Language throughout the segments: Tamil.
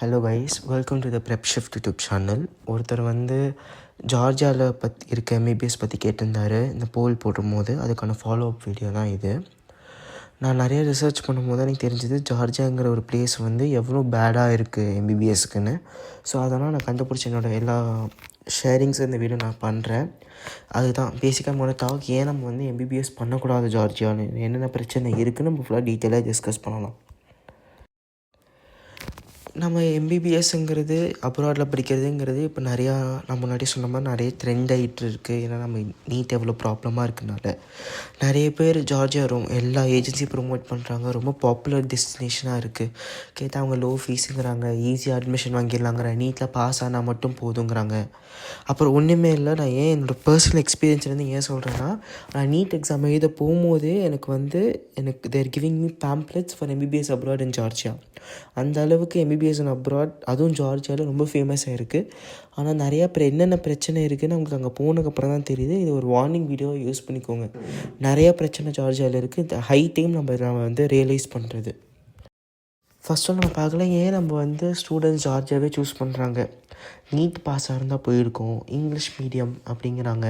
Hello guys welcome to the prep shift YouTube channel ஒருத்தர் வந்து ஜார்ஜியாவில் பற்றி இருக்க எம்பிபிஎஸ் பற்றி கேட்டிருந்தாரு. இந்த போல் போடும்போது அதுக்கான ஃபாலோ அப் வீடியோ தான் இது. நான் நிறைய ரிசர்ச் பண்ணும்போது எனக்கு தெரிஞ்சது ஜார்ஜியாங்கிற ஒரு பிளேஸ் வந்து எவ்வளோ பேடாக இருக்குது எம்பிபிஎஸ்க்குன்னு ஸோ அதெல்லாம் நான் கண்டுபிடிச்ச என்னோடய எல்லா ஷேரிங்ஸ் இந்த வீடியோ நான் பண்ணுறேன் அதுதான். பேசிக்காக நம்மளோட டாக் ஏன் நம்ம வந்து எம்பிபிஎஸ் பண்ணக்கூடாது ஜார்ஜியான்னு? என்னென்ன பிரச்சனை இருக்குதுன்னு நம்ம ஃபுல்லாக டீட்டெயிலாக டிஸ்கஸ் பண்ணலாம். நம்ம எம்பிபிஎஸ்ங்கிறது அப்ராடில் படிக்கிறதுங்கிறது இப்போ நிறையா நான் முன்னாடி சொன்ன மாதிரி நிறைய ட்ரெண்ட் ஆகிட்டு இருக்குது ஏன்னா நம்ம நீட் எவ்வளோ ப்ராப்ளமாக இருக்குனால. நிறைய பேர் ஜார்ஜியா ரொம்ப எல்லா ஏஜென்சி ப்ரொமோட் பண்ணுறாங்க ரொம்ப பாப்புலர் டெஸ்டினேஷனாக இருக்குது கேட்டால் அவங்க லோ ஃபீஸுங்கிறாங்க ஈஸியாக அட்மிஷன் வாங்கிடலாங்கிற நீட்டில் பாஸ் ஆனால் மட்டும் போதுங்கிறாங்க. அப்புறம் ஒன்றுமே இல்லை நான் ஏன் என்னோடய பர்சனல் எக்ஸ்பீரியன்ஸ்லேருந்து ஏன் சொல்கிறேன்னா நான் நீட் எக்ஸாம் எழுத போகும்போதே எனக்கு வந்து எனக்கு they're giving me pamphlets for MBBS abroad in Georgia அந்த அளவுக்கு எம்பிபிஎஸ் இன் அப்ராட் அதுவும் ஜார்ஜியாவில் ரொம்ப ஃபேமஸ் ஆகிருக்கு ஆனால் நிறையா பேர் என்னென்ன பிரச்சனை இருக்குதுன்னு அவங்களுக்கு அங்கே போனதுக்கப்புறம் தான் தெரியுது. இது ஒரு வார்னிங் வீடியோவை யூஸ் பண்ணிக்கோங்க. நிறையா பிரச்சனை ஜார்ஜியாவில் இருக்குது இந்த ஹை டைம் நம்ம நம்ம வந்து ரியலைஸ் பண்ணுறது ஃபஸ்ட்டு நம்ம பார்க்கலாம் ஏன் நம்ம வந்து ஸ்டூடெண்ட்ஸ் ஜார்ஜியாவே சூஸ் பண்ணுறாங்க நீட் பாஸாக இருந்தால் போயிருக்கோம். இங்கிலீஷ் மீடியம் அப்படிங்கிறாங்க.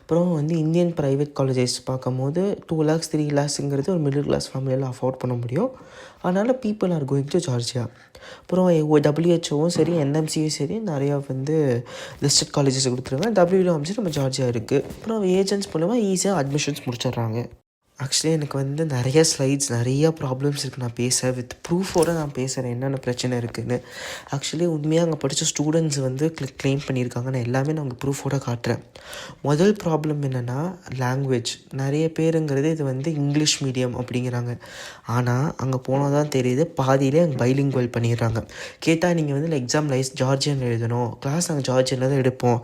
அப்புறம் வந்து இந்தியன் ப்ரைவேட் காலேஜஸ் பார்க்கும்போது டூ லேக்ஸ் த்ரீ லேக்ஸுங்கிறது ஒரு மிடில் கிளாஸ் ஃபேமிலியில் அஃபோர்ட் பண்ண முடியும். அதனால் people are going to Georgia அப்புறம் டபிள்யூஹெச்ஓவும் சரி என்எம்சியும் சரி நிறையா வந்து லிஸ்டட் காலேஜஸ் கொடுத்துருவேன். டபிள்யூ நம்ம ஜார்ஜியா இருக்குது அப்புறம் ஏஜென்ட்ஸ் மூலமாக ஈஸியாக அட்மிஷன்ஸ் முடிச்சிடுறாங்க. ஆக்சுவலி எனக்கு வந்து நிறைய ஸ்லைட்ஸ் நிறைய ப்ராப்ளம்ஸ் இருக்குது நான் பேச வித் ப்ரூஃபோடு நான் பேசுகிறேன் என்னென்ன பிரச்சனை இருக்குதுன்னு ஆக்சுவலி உண்மையாக அங்கே படித்த ஸ்டூடெண்ட்ஸ் வந்து க்ளைம் பண்ணியிருக்காங்க. நான் எல்லாமே நான் உங்களுக்கு ப்ரூஃபோடு காட்டுறேன். முதல் ப்ராப்ளம் என்னென்னா லாங்குவேஜ் நிறைய பேருங்கிறது இது வந்து இங்கிலீஷ் மீடியம் அப்படிங்கிறாங்க. ஆனால் அங்கே போனால் தான் தெரியுது பாதியிலே அங்கே பைலிங்குவல் பண்ணிடுறாங்க. கேட்டால் நீங்கள் வந்து எக்ஸாம் லைஸ் ஜார்ஜியன் எழுதணும். கிளாஸ் நாங்கள் ஜார்ஜியனில் தான் எடுப்போம்.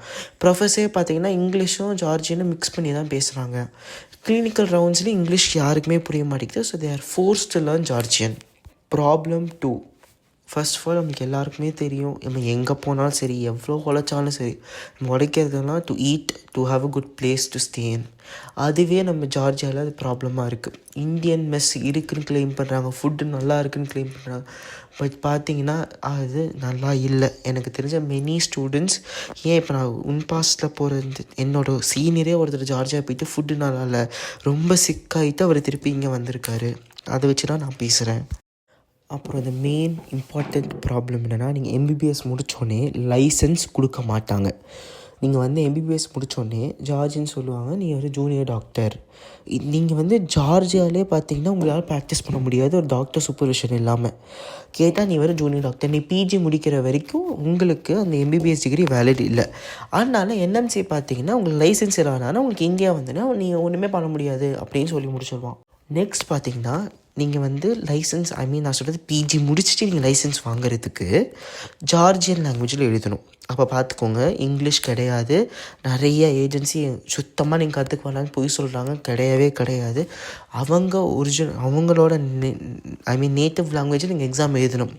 ப்ரொஃபஸரே பார்த்தீங்கன்னா இங்கிலீஷும் ஜார்ஜியனும் மிக்ஸ் பண்ணி தான் பேசுகிறாங்க கிளினிக்கல் ரவுண்ட்ஸ்லேயும் இங்கிலீஷ் யாருக்குமே புரிய மாட்டேங்குது. So they are force to learn Georgian problem too first of all நமக்கு எல்லாருக்குமே தெரியும். நம்ம எங்கே போனாலும் சரி எவ்வளோ உழைச்சாலும் சரி நம்ம உழைக்கிறதுலாம் to eat to have a good place to stay அதுவே நம்ம ஜார்ஜியாவில் அது ப்ராப்ளமாக இருக்குது இந்தியன் மெஸ் இருக்குன்னு கிளைம் பண்ணுறாங்க ஃபுட்டு நல்லா இருக்குன்னு கிளைம் பண்ணுறாங்க பட் பார்த்தீங்கன்னா அது நல்லா இல்லை. எனக்கு தெரிஞ்ச மெனி ஸ்டூடெண்ட்ஸ் ஏன் இப்போ நான் உன்பாஸ்டில் போகிற என்னோட சீனியரே ஒருத்தர் ஜார்ஜியா போயிட்டு ஃபுட்டு நல்லா இல்லை. ரொம்ப சிக்காயிட்டு அவர் திருப்பி இங்கே வந்திருக்காரு. அதை வச்சு தான் நான் பேசுகிறேன் அப்புறம் இந்த மெயின் இம்பார்ட்டண்ட் ப்ராப்ளம் என்னென்னா நீங்கள் எம்பிபிஎஸ் முடித்தோடனே லைசன்ஸ் கொடுக்க மாட்டாங்க. நீங்கள் வந்து எம்பிபிஎஸ் முடித்தோடனே ஜார்ஜின்னு சொல்லுவாங்க நீங்கள் ஒரு ஜூனியர் டாக்டர் நீங்கள் வந்து ஜார்ஜியாலே பார்த்தீங்கன்னா உங்களால் ப்ராக்டிஸ் பண்ண முடியாது ஒரு டாக்டர் சூப்பர்விஷன் இல்லாமல் கேட்டால் நீ வர ஜூனியர் டாக்டர் நீ பிஜி முடிக்கிற வரைக்கும் உங்களுக்கு அந்த எம்பிபிஎஸ் டிகிரி வேலிட் இல்லை. அதனால் என்எம்சி பார்த்தீங்கன்னா உங்களுக்கு லைசன்ஸ் இல்லாதனால உங்களுக்கு இந்தியா வந்துன்னா நீங்கள் ஒன்றுமே பண்ண முடியாது அப்படின்னு சொல்லி முடிச்சிடுவான் நெக்ஸ்ட் பார்த்தீங்கன்னா நீங்கள் வந்து லைசன்ஸ் ஐ மீன் நான் சொல்கிறது பிஜி முடிச்சுட்டு நீங்கள் லைசன்ஸ் வாங்குறதுக்கு ஜார்ஜியன் லாங்குவேஜில் எழுதணும். அப்போ பார்த்துக்கோங்க இங்கிலீஷ் கிடையாது. நிறைய ஏஜென்சி சுத்தமாக நீங்கள் கற்றுக்கு வேணாம்னு பொய் சொல்கிறாங்க கிடையவே கிடையாது. அவங்க ஒரிஜினல் அவங்களோட ஐ மீன் நேட்டிவ் லாங்குவேஜில் நீங்கள் எக்ஸாம் எழுதணும்.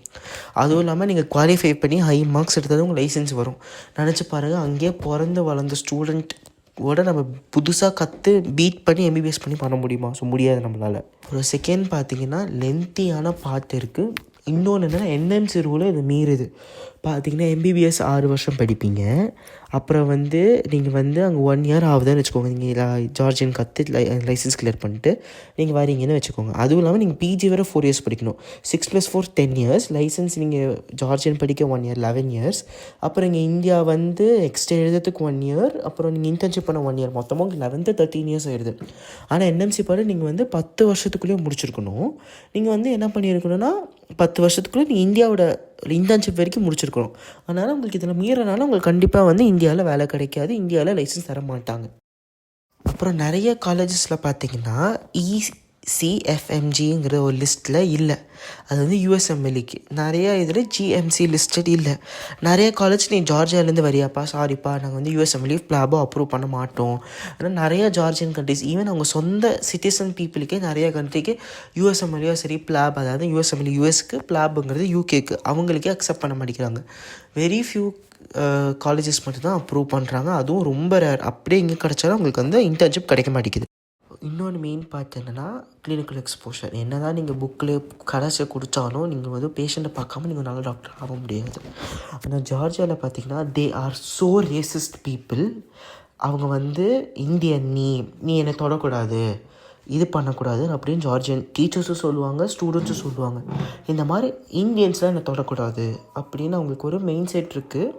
அதுவும் இல்லாமல் நீங்கள் குவாலிஃபை பண்ணி ஹை மார்க்ஸ் எடுத்தாலும் உங்கள் லைசன்ஸ் வரும். நினச்சி பாருங்கள் அங்கேயே பிறந்து வளர்ந்த ஸ்டூடெண்ட் ஓட நம்ம புதுசாக கற்று பீட் பண்ணி எம்பிபிஎஸ் பண்ணி பண்ண முடியுமா? ஸோ முடியாது நம்மளால். ஒரு செகண்ட் பார்த்தீங்கன்னா லென்த்தியான பார்ட் இருக்குது இன்னொன்று என்னென்னா என்எம்சி ரூலை இது மீறுது. பார்த்தீங்கன்னா எம்பிபிஎஸ் ஆறு வருஷம் படிப்பீங்க. அப்புறம் வந்து நீங்கள் வந்து அங்கே ஒன் இயர் ஆகுதுன்னு வச்சுக்கோங்க. நீங்கள் ஜார்ஜியன் கற்று லை லைசன்ஸ் கிளியர் பண்ணிட்டு நீங்கள் வரீங்கன்னு வச்சுக்கோங்க. அதுவும் இல்லாமல் நீங்கள் பிஜி வரை ஃபோர் இயர்ஸ் படிக்கணும். Six plus four ten years license நீங்கள் ஜார்ஜியன் படிக்க ஒன் இயர் லெவன் இயர்ஸ் அப்புறம் இங்கே இந்தியா வந்து எக்ஸ்ட்ரா எழுதுறதுக்கு ஒன் இயர் அப்புறம் நீங்கள் இன்டர்ன்ஷிப் பண்ண ஒன் இயர் மொத்தமாக உங்களுக்கு லெவன்த்து தேர்ட்டின் இயர்ஸ் ஆயிடுது. ஆனால் என்எம்சி பாடு நீங்கள் வந்து பத்து வருஷத்துக்குள்ளேயே முடிச்சிருக்கணும். நீங்கள் வந்து என்ன பண்ணியிருக்கணும்னா பத்து வருஷத்துக்குள்ளே நீங்கள் இந்தியாவோட இன்டர்ன்ஷிப் வரைக்கும் முடிச்சிருக்கணும். அதனால் உங்களுக்கு இதில் மீறனால உங்களுக்கு கண்டிப்பாக வந்து இந்தியாவில் வேலை கிடைக்காது. இந்தியாவில் லைசன்ஸ் தர மாட்டாங்க. அப்புறம் நிறைய காலேஜஸில் பார்த்தீங்கன்னா சிஎஃப்எம்ஜிங்கிற ஒரு லிஸ்ட்டில் இல்லை. அது வந்து யூஎஸ்எம்எல்இக்கு நிறையா இதில் ஜிஎம்சி லிஸ்டட் இல்லை. நிறைய காலேஜ் நீ ஜார்ஜியாலேருந்து வரியாப்பா சாரிப்பா நாங்கள் வந்து யூஎஸ்எம்எல்இ பிளாபோ அப்ரூவ் பண்ண மாட்டோம். ஆனால் நிறையா ஜார்ஜியன் கண்ட்ரிஸ் ஈவன் அவங்க சொந்த சிட்டிசன் பீப்புளுக்கே நிறைய கண்ட்ரிக்கு யூஎஸ்எம்எல்இயோ சரி பிளாப் அதாவது யூஎஸ்எம்எல்இ யூஎஸ்க்கு பிளாபுங்கிறது யூகேக்கு அவங்களுக்கே அக்செப்ட் பண்ண மாட்டேங்கிறாங்க. வெரி ஃபியூ காலேஜஸ் மட்டும்தான் அப்ரூவ் பண்ணுறாங்க அதுவும் ரொம்ப ரேர் அப்படியே இங்கே கிடச்சாலும் அவங்களுக்கு வந்து இன்டர்ன்ஷிப் கிடைக்க மாட்டேங்குது. இன்னொன்று மெயின் பார்ட் என்னென்னா கிளினிக்கல் எக்ஸ்போஷர் என்ன தான் நீங்கள் புக்கில் கடைசி குடித்தாலும் நீங்கள் வந்து பேஷண்ட்டை பார்க்காம நீங்கள் நல்ல டாக்டர் ஆக முடியாது. ஆனால் ஜார்ஜியாவில் பார்த்தீங்கன்னா they are so racist people அவங்க வந்து இந்தியன் நீ நீ என்னை தொடக்கூடாது. இது பண்ணக்கூடாது அப்படின்னு ஜார்ஜியன் டீச்சர்ஸும் சொல்லுவாங்க ஸ்டூடெண்ட்ஸும் சொல்லுவாங்க. இந்த மாதிரி இந்தியன்ஸ்லாம் என்னை தொடக்கூடாது அப்படின்னு அவங்களுக்கு ஒரு மெயின் செட் இருக்குது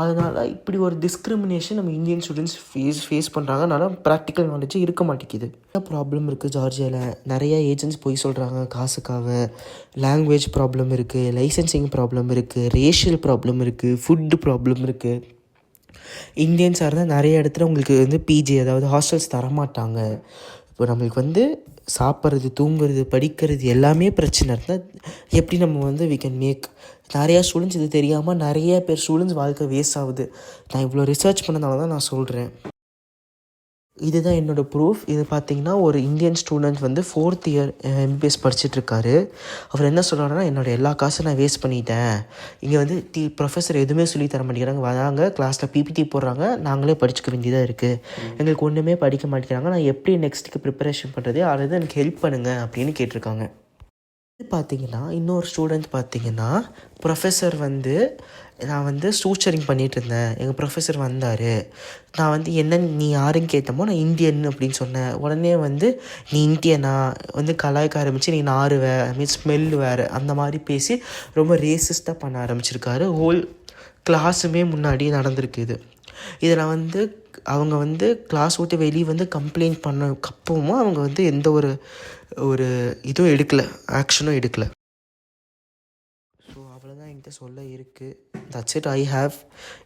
அதனால் இப்படி ஒரு டிஸ்கிரிமினேஷன் நம்ம இந்தியன் ஸ்டூடெண்ட்ஸ் ஃபேஸ் ஃபேஸ் பண்ணுறாங்க அதனால் ப்ராக்டிக்கல் நாலேஜ் இருக்க மாட்டேங்குது. என்ன ப்ராப்ளம் இருக்குது ஜார்ஜியாவில் நிறையா ஏஜென்ட்ஸ் போய் சொல்கிறாங்க காசுக்காக. லாங்குவேஜ் ப்ராப்ளம் இருக்குது லைசன்சிங் ப்ராப்ளம் இருக்குது ரேஷியல் ப்ராப்ளம் இருக்குது ஃபுட்டு ப்ராப்ளம் இருக்குது இந்தியன்ஸாக இருந்தால் நிறைய இடத்துல உங்களுக்கு வந்து பிஜி அதாவது ஹாஸ்டல்ஸ் தரமாட்டாங்க. இப்போ நம்மளுக்கு வந்து சாப்பிட்றது தூங்குறது படிக்கிறது எல்லாமே பிரச்சனை இருந்தால் எப்படி நம்ம வந்து வி கேன் மேக் நிறையா ஸ்டூடெண்ட்ஸ் இது தெரியாமல் நிறைய பேர் ஸ்டூடெண்ட்ஸ் வாழ்க்கை வேஸ்ட் ஆகுது. நான் இவ்வளோ ரிசர்ச் பண்ணதால தான் நான் சொல்கிறேன் இதுதான் என்னோடய ப்ரூஃப் இது பார்த்தீங்கன்னா ஒரு இந்தியன் ஸ்டூடெண்ட் வந்து ஃபோர்த் இயர் எம்பிபிஎஸ் படிச்சிட்ருக்காரு அவர் என்ன சொல்கிறாருன்னா என்னோட எல்லா காசும் நான் வேஸ்ட் பண்ணிட்டேன். இங்கே வந்து டி ப்ரொஃபஸர் எதுவுமே சொல்லி தர மாட்டேங்கிறாங்க. வராங்க கிளாஸில் பிபிடி போடுறாங்க. நாங்களே படிச்சுக்க வேண்டியதாக இருக்குது எங்களுக்கு ஒன்றுமே படிக்க மாட்டேங்கிறாங்க. நான் எப்படி நெக்ஸ்ட்டுக்கு ப்ரிப்பரேஷன் பண்ணுறது அதை எனக்கு ஹெல்ப் பண்ணுங்கள் அப்படின்னு கேட்டிருக்காங்க. இது பார்த்தீங்கன்னா இன்னொரு ஸ்டூடெண்ட் பார்த்தீங்கன்னா ப்ரொஃபஸர் வந்து நான் வந்து ஸ்டூச்சரிங் பண்ணிகிட்டு இருந்தேன். எங்கள் ப்ரொஃபஸர் வந்தார். நான் வந்து என்ன நீ யாருன்னு கேட்டமோ நான் இந்தியன் அப்படின்னு சொன்னேன். உடனே வந்து நீ இந்தியனா? வந்து கலாய்க்க ஆரம்பித்து நீ நாறுவே மீன் ஸ்மெல் வேறு. அந்த மாதிரி பேசி ரொம்ப ரேசிஸ்டாக பண்ண ஆரம்பிச்சிருக்காரு. ஹோல் கிளாஸுமே முன்னாடி நடந்திருக்கு இது. இதில் வந்து அவங்க வந்து கிளாஸ் விட்டு வெளியே வந்து கம்ப்ளைண்ட் பண்ண அவங்க வந்து எந்த ஒரு ஒரு இதுவும் எடுக்கலை ஆக்ஷனும் எடுக்கலை. ஸோ அவ்வளோதான் என்கிட்ட சொல்ல இருக்குது தட்ஸ் இட் ஐ ஹாவ்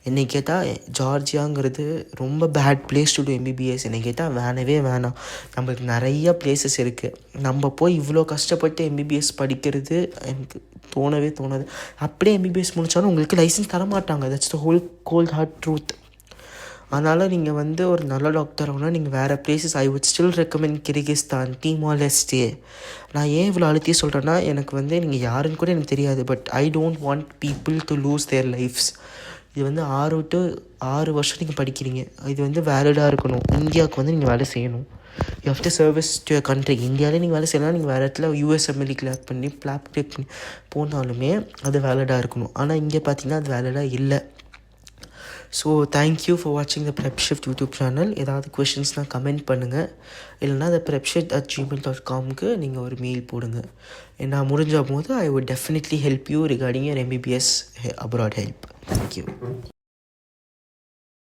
என்னை கேட்டால் ஜார்ஜியாங்கிறது ரொம்ப bad place to do MBBS என்னை கேட்டால் வேணவே வேணாம். நம்மளுக்கு நிறைய பிளேசஸ் இருக்குது நம்ம போய் இவ்வளோ கஷ்டப்பட்டு எம்பிபிஎஸ் படிக்கிறது எனக்கு தோணவே தோணாது. அப்படியே எம்பிபிஎஸ் முடித்தாலும் உங்களுக்கு லைசன்ஸ் தர மாட்டாங்க that's the whole cold hard truth அதனால் நீங்கள் வந்து ஒரு நல்ல டாக்டர் ஆகணும்னா நீங்கள் வேறு places I would still recommend Kyrgyzstan டீமால் நான் ஏன் இவ்வளோ அழுத்தி சொல்கிறேன்னா எனக்கு வந்து நீங்கள் யாருன்னு கூட எனக்கு தெரியாது but I don't want people to lose their lives இது வந்து ஆறு டு ஆறு வருஷம் நீங்கள் படிக்கிறீங்க. இது வந்து வேலிடாக இருக்கணும். இந்தியாவுக்கு வந்து நீங்கள் வேலை செய்யணும். You have to service to your country இந்தியாவிலே நீங்கள் வேலை செய்யலாம் நீங்கள் வேறு இடத்துல யூஎஸ்எம்எல்இ கிளாக் பண்ணி பிளாப் கிளிக் பண்ணி போனாலுமே அது வேலிடாக இருக்கணும். ஆனால் இங்கே பார்த்தீங்கன்னா அது வேலிடாக இல்லை. ஸோ தேங்க்யூ ஃபார் வாட்சிங் the prep shift YouTube channel ஏதாவது கொஷின்ஸ்னால் கமெண்ட் பண்ணுங்கள் இல்லைனா அந்த prep shift at Gmail dot காம்க்கு நீங்கள் ஒரு மெயில் போடுங்க. நான் முடிஞ்ச போது I would definitely help you regarding your MBBS abroad help thank you